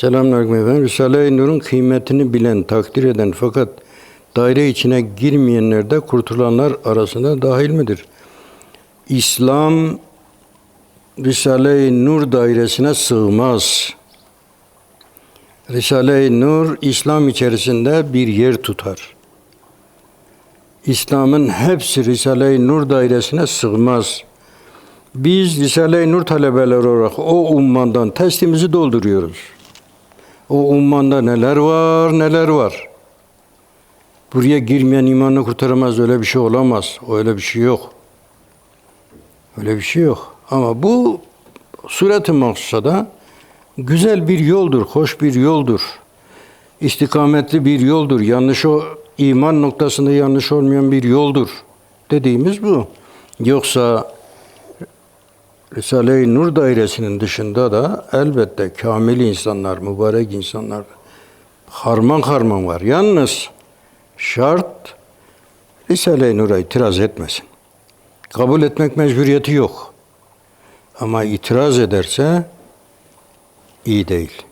Selamünaleyküm efendim. Risale-i Nur'un kıymetini bilen, takdir eden fakat daire içine girmeyenler de kurtulanlar arasında dahil midir? İslam Risale-i Nur dairesine sığmaz. Risale-i Nur İslam içerisinde bir yer tutar. İslam'ın hepsi Risale-i Nur dairesine sığmaz. Biz Risale-i Nur talebeleri olarak o ummandan testimizi dolduruyoruz. O ummanda neler var, neler var. Buraya girmeyen imanını kurtaramaz, öyle bir şey olamaz. Öyle bir şey yok. Öyle bir şey yok. Ama bu suret-i mahsusada güzel bir yoldur, hoş bir yoldur. İstikametli bir yoldur. Yanlış o iman noktasında yanlış olmayan bir yoldur. Dediğimiz bu. Yoksa Risale-i Nur dairesinin dışında da elbette kamil insanlar, mübarek insanlar harman harman var. Yalnız şart Risale-i Nur'a itiraz etmesin. Kabul etmek mecburiyeti yok. Ama itiraz ederse iyi değil.